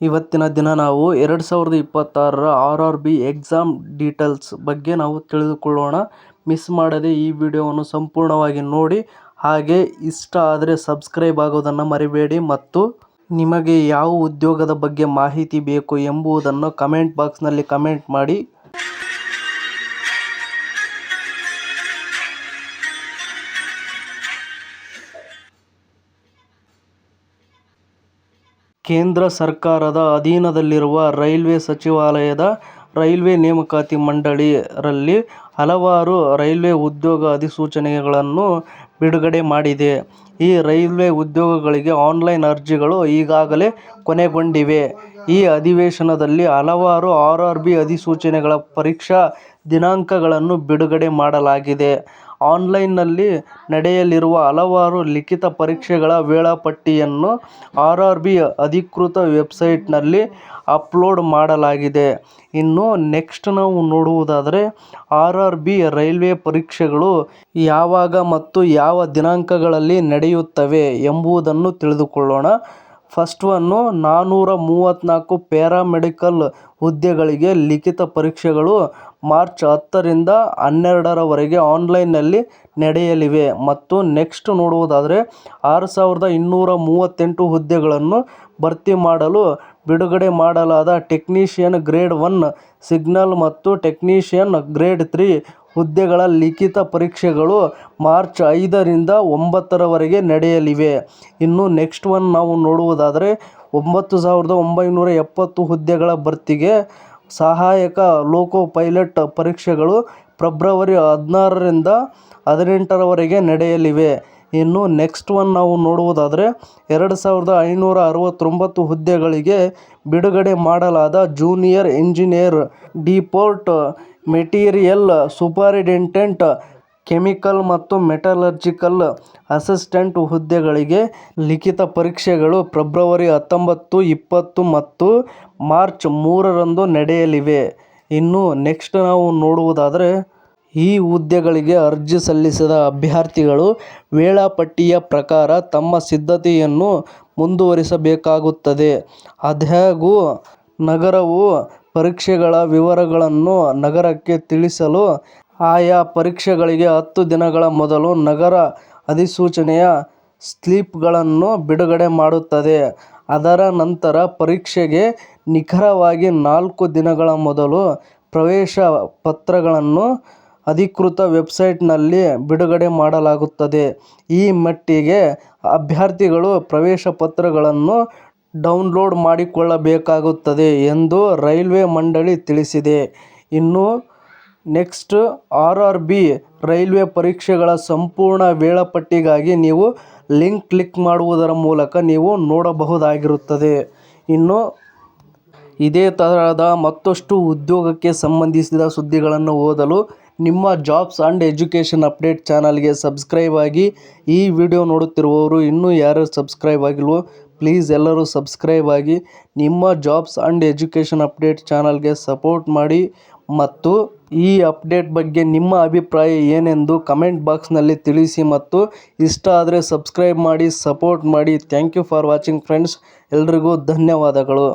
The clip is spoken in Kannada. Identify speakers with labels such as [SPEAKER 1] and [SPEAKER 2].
[SPEAKER 1] ಇವತ್ತಿನ ದಿನ ನಾವು ಎರಡು ಸಾವಿರದ ಇಪ್ಪತ್ತಾರರ R R B exam details ಬಗ್ಗೆ ನಾವು ತಿಳಿದುಕೊಳ್ಳೋಣ. ಮಿಸ್ ಮಾಡದೆ ಈ ವಿಡಿಯೋವನ್ನು ಸಂಪೂರ್ಣವಾಗಿ ನೋಡಿ. ಹಾಗೆ ಇಷ್ಟ ಆದರೆ ಸಬ್ಸ್ಕ್ರೈಬ್ ಆಗೋದನ್ನು ಮರಿಬೇಡಿ ಮತ್ತು ನಿಮಗೆ ಯಾವ ಉದ್ಯೋಗದ ಬಗ್ಗೆ ಮಾಹಿತಿ ಬೇಕು ಎಂಬುದನ್ನು ಕಮೆಂಟ್ ಬಾಕ್ಸ್ನಲ್ಲಿ ಕಮೆಂಟ್ ಮಾಡಿ. ಕೇಂದ್ರ ಸರ್ಕಾರದ ಅಧೀನದಲ್ಲಿರುವ ರೈಲ್ವೆ ಸಚಿವಾಲಯದ ರೈಲ್ವೆ ನೇಮಕಾತಿ ಮಂಡಳಿ ರಲ್ಲಿ ಹಲವಾರು ರೈಲ್ವೆ ಉದ್ಯೋಗ ಅಧಿಸೂಚನೆಗಳನ್ನು ಬಿಡುಗಡೆ ಮಾಡಿದೆ. ಈ ರೈಲ್ವೆ ಉದ್ಯೋಗಗಳಿಗೆ ಆನ್ಲೈನ್ ಅರ್ಜಿಗಳು ಈಗಾಗಲೇ ಕೊನೆಗೊಂಡಿವೆ. ಈ ಅಧಿವೇಶನದಲ್ಲಿ ಹಲವಾರು ಆರ್ ಆರ್ ಬಿ ಅಧಿಸೂಚನೆಗಳ ಪರೀಕ್ಷಾ ದಿನಾಂಕಗಳನ್ನು ಬಿಡುಗಡೆ ಮಾಡಲಾಗಿದೆ. ಆನ್ಲೈನ್ನಲ್ಲಿ ನಡೆಯಲಿರುವ ಹಲವಾರು ಲಿಖಿತ ಪರೀಕ್ಷೆಗಳ ವೇಳಾಪಟ್ಟಿಯನ್ನು ಆರ್ ಆರ್ ಬಿ ಅಧಿಕೃತ ವೆಬ್ಸೈಟ್ನಲ್ಲಿ ಅಪ್ಲೋಡ್ ಮಾಡಲಾಗಿದೆ. ಇನ್ನು ನೆಕ್ಸ್ಟ್ ನಾವು ನೋಡುವುದಾದರೆ ಆರ್ ಆರ್ ಬಿ ರೈಲ್ವೆ ಪರೀಕ್ಷೆಗಳು ಯಾವಾಗ ಮತ್ತು ಯಾವ ದಿನಾಂಕಗಳಲ್ಲಿ ನಡೆಯುತ್ತವೆ ಎಂಬುದನ್ನು ತಿಳಿದುಕೊಳ್ಳೋಣ. ಫಸ್ಟ್ ಒನ್ ನಾನೂರ ಮೂವತ್ನಾಲ್ಕು ಪ್ಯಾರಾಮೆಡಿಕಲ್ ಹುದ್ದೆಗಳಿಗೆ ಲಿಖಿತ ಪರೀಕ್ಷೆಗಳು ಮಾರ್ಚ್ ಹತ್ತರಿಂದ ಹನ್ನೆರಡರವರೆಗೆ ಆನ್ಲೈನ್ನಲ್ಲಿ ನಡೆಯಲಿವೆ. ಮತ್ತು ನೆಕ್ಸ್ಟ್ ನೋಡುವುದಾದರೆ, ಆರು ಸಾವಿರದ ಇನ್ನೂರ ಮೂವತ್ತೆಂಟು ಹುದ್ದೆಗಳನ್ನು ಭರ್ತಿ ಮಾಡಲು ಬಿಡುಗಡೆ ಮಾಡಲಾದ ಟೆಕ್ನೀಷಿಯನ್ ಗ್ರೇಡ್ ಒನ್, ಸಿಗ್ನಲ್ ಮತ್ತು ಟೆಕ್ನೀಷಿಯನ್ ಗ್ರೇಡ್ ತ್ರೀ ಹುದ್ದೆಗಳ ಲಿಖಿತ ಪರೀಕ್ಷೆಗಳು ಮಾರ್ಚ್ ಐದರಿಂದ ಒಂಬತ್ತರವರೆಗೆ ನಡೆಯಲಿವೆ. ಇನ್ನು ನೆಕ್ಸ್ಟ್ ಒನ್ ನಾವು ನೋಡುವುದಾದರೆ ಒಂಬತ್ತು ಸಾವಿರದ ಒಂಬೈನೂರ ಎಪ್ಪತ್ತು ಹುದ್ದೆಗಳ ಭರ್ತಿಗೆ ಸಹಾಯಕ ಲೋಕೋ ಪೈಲಟ್ ಪರೀಕ್ಷೆಗಳು ಪ್ರೆಬ್ರವರಿ ಹದಿನಾರರಿಂದ ಹದಿನೆಂಟರವರೆಗೆ ನಡೆಯಲಿವೆ. ಇನ್ನು ನೆಕ್ಸ್ಟ್ ಒನ್ ನಾವು ನೋಡುವುದಾದರೆ ಎರಡು ಸಾವಿರದ ಐನೂರ ಅರವತ್ತೊಂಬತ್ತು ಹುದ್ದೆಗಳಿಗೆ ಬಿಡುಗಡೆ ಮಾಡಲಾದ junior engineer depot material superintendent chemical ಮತ್ತು ಮೆಟಲರ್ಜಿಕಲ್ ಅಸಿಸ್ಟೆಂಟ್ ಹುದ್ದೆಗಳಿಗೆ ಲಿಖಿತ ಪರೀಕ್ಷೆಗಳು ಫೆಬ್ರವರಿ ಹತ್ತೊಂಬತ್ತು, ಇಪ್ಪತ್ತು ಮತ್ತು ಮಾರ್ಚ್ ಮೂರರಂದು ನಡೆಯಲಿವೆ. ಇನ್ನು ನೆಕ್ಸ್ಟ್ ನಾವು ನೋಡುವುದಾದರೆ ಈ ಹುದ್ದೆಗಳಿಗೆ ಅರ್ಜಿ ಸಲ್ಲಿಸಿದ ಅಭ್ಯರ್ಥಿಗಳು ವೇಳಾಪಟ್ಟಿಯ ಪ್ರಕಾರ ತಮ್ಮ ಸಿದ್ಧತೆಯನ್ನು ಮುಂದುವರಿಸಬೇಕಾಗುತ್ತದೆ. ಆದಾಗ್ಯೂ, ನಗರವು ಪರೀಕ್ಷೆಗಳ ವಿವರಗಳನ್ನು ನಗರಕ್ಕೆ ತಿಳಿಸಲು ಆಯಾ ಪರೀಕ್ಷೆಗಳಿಗೆ ಹತ್ತು ದಿನಗಳ ಮೊದಲು ನಗರ ಅಧಿಸೂಚನೆಯ ಸ್ಲಿಪ್ಗಳನ್ನು ಬಿಡುಗಡೆ ಮಾಡುತ್ತದೆ. ಅದರ ನಂತರ ಪರೀಕ್ಷೆಗೆ ನಿಖರವಾಗಿ ನಾಲ್ಕು ದಿನಗಳ ಮೊದಲು ಪ್ರವೇಶ ಪತ್ರಗಳನ್ನು ಅಧಿಕೃತ ವೆಬ್ಸೈಟ್ನಲ್ಲಿ ಬಿಡುಗಡೆ ಮಾಡಲಾಗುತ್ತದೆ. ಈ ಮಟ್ಟಿಗೆ ಅಭ್ಯರ್ಥಿಗಳು ಪ್ರವೇಶ ಪತ್ರಗಳನ್ನು ಡೌನ್ಲೋಡ್ ಮಾಡಿಕೊಳ್ಳಬೇಕಾಗುತ್ತದೆ ಎಂದು ರೈಲ್ವೆ ಮಂಡಳಿ ತಿಳಿಸಿದೆ. ಇನ್ನು next R R B railway ಪರೀಕ್ಷೆಗಳ ಸಂಪೂರ್ಣ ವೇಳಾಪಟ್ಟಿಗಾಗಿ ನೀವು ಲಿಂಕ್ ಕ್ಲಿಕ್ ಮಾಡುವುದರ ಮೂಲಕ ನೀವು ನೋಡಬಹುದಾಗಿರುತ್ತದೆ. ಇನ್ನು ಇದೇ ತರಹದ ಮತ್ತಷ್ಟು ಉದ್ಯೋಗಕ್ಕೆ ಸಂಬಂಧಿಸಿದ ಸುದ್ದಿಗಳನ್ನು ಓದಲು ನಿಮ್ಮ ಜಾಬ್ಸ್ ಅಂಡ್ ಎಜುಕೇಷನ್ ಅಪ್ಡೇಟ್ ಚಾನಲ್ಗೆ ಸಬ್ಸ್ಕ್ರೈಬ್ ಆಗಿ. ಈ ವಿಡಿಯೋ ನೋಡುತ್ತಿರುವವರು ಇನ್ನೂ ಯಾರು ಸಬ್ಸ್ಕ್ರೈಬ್ ಆಗಿಲ್ವೋ ಪ್ಲೀಸ್ ಎಲ್ಲರೂ ಸಬ್ಸ್ಕ್ರೈಬ್ ಆಗಿ ನಿಮ್ಮ ಜಾಬ್ಸ್ ಅಂಡ್ ಎಜುಕೇಷನ್ ಅಪ್ಡೇಟ್ ಚಾನಲ್ಗೆ ಸಪೋರ್ಟ್ ಮಾಡಿ ಮತ್ತು ಈ ಅಪ್ಡೇಟ್ ಬಗ್ಗೆ ನಿಮ್ಮ ಅಭಿಪ್ರಾಯ ಏನೆಂದು ಕಮೆಂಟ್ ಬಾಕ್ಸ್ನಲ್ಲಿ ತಿಳಿಸಿ ಮತ್ತು ಇಷ್ಟ ಆದರೆ ಸಬ್ಸ್ಕ್ರೈಬ್ ಮಾಡಿ ಸಪೋರ್ಟ್ ಮಾಡಿ thank you for watching friends ಎಲ್ರಿಗೂ ಧನ್ಯವಾದಗಳು.